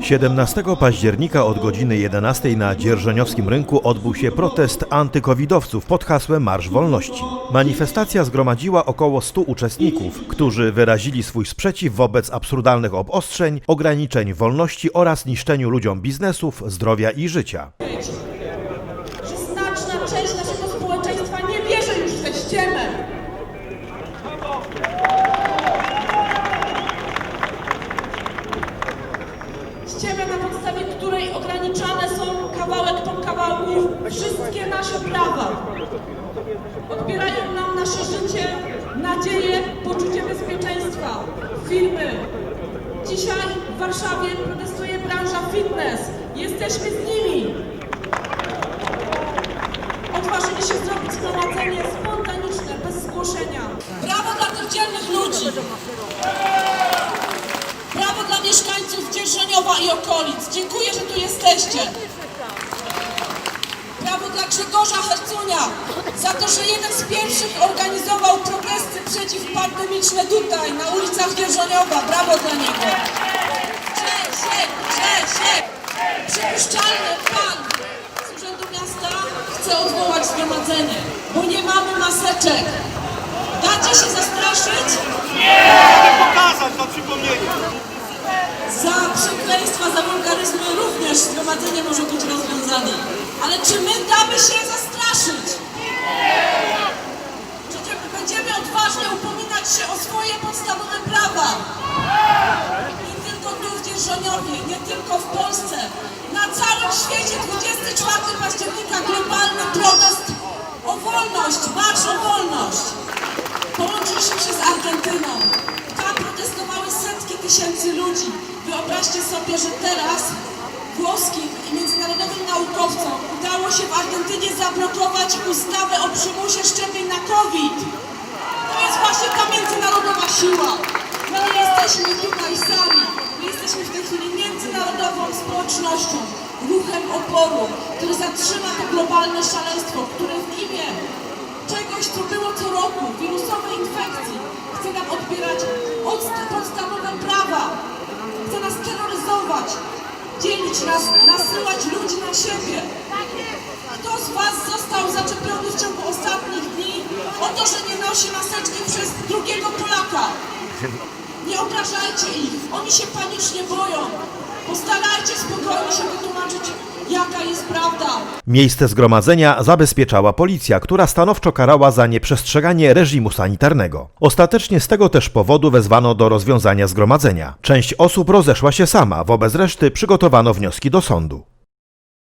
17 października od godziny 11 na Dzierżoniowskim Rynku odbył się protest antykowidowców pod hasłem Marsz Wolności. Manifestacja zgromadziła około 100 uczestników, którzy wyrazili swój sprzeciw wobec absurdalnych obostrzeń, ograniczeń wolności oraz niszczeniu ludziom biznesów, zdrowia i życia. Kawałek po kawałku wszystkie nasze prawa. Odbierają nam nasze życie, nadzieję, poczucie bezpieczeństwa, firmy. Dzisiaj w Warszawie protestuje branża fitness. Jesteśmy z nimi. Odważyli się zrobić zgromadzenie spontaniczne, bez zgłoszenia. Brawo dla tych dzielnych ludzi! Brawo dla mieszkańców Dzierżoniowa i okolic. Dziękuję, że tu jesteście. Brawo dla Grzegorza Hercunia za to, że jeden z pierwszych organizował protesty przeciwpandemiczne tutaj, na ulicach Dzierżoniowa. Brawo dla niego. Grzesiek, Grzesiek! Przypuszczalny pan z Urzędu Miasta chce odwołać zgromadzenie, bo nie mamy maseczek. Dacie się zastraszyć? pokazać na przypomnienie. Za przekleństwa, za wulgaryzmy również zgromadzenie może być rozwiązane. Ale czy my damy się zastraszyć? Czy będziemy odważnie upominać się o swoje podstawowe prawa? Nie tylko tu w Dzierżoniowie, nie tylko w Polsce. Na całym świecie 24 października globalny protest o wolność, marsz o wolność. Połączyliśmy się z Argentyną. Tam protestowały setki tysięcy ludzi. Wyobraźcie sobie, że teraz włoskim i międzynarodowym naukowcom udało się w Argentynie zablokować ustawę o przymusie szczepień na COVID. To jest właśnie ta międzynarodowa siła. My nie jesteśmy tutaj sami. My jesteśmy w tej chwili międzynarodową społecznością, ruchem oporu, który zatrzyma to globalne szaleństwo, które w imię czegoś, co było co roku, wirusowej infekcji, chce nam odbierać odst- podstawowe prawa, chce nas terroryzować, dzielić nas, nasyłać ludzi na siebie. Kto z Was został zaczepiony w ciągu ostatnich dni o to, że nie nosi maseczki przez drugiego Polaka? Nie obrażajcie ich, oni się panicznie boją. Prawda. Miejsce zgromadzenia zabezpieczała policja, która stanowczo karała za nieprzestrzeganie reżimu sanitarnego. Ostatecznie z tego też powodu wezwano do rozwiązania zgromadzenia. Część osób rozeszła się sama, wobec reszty przygotowano wnioski do sądu.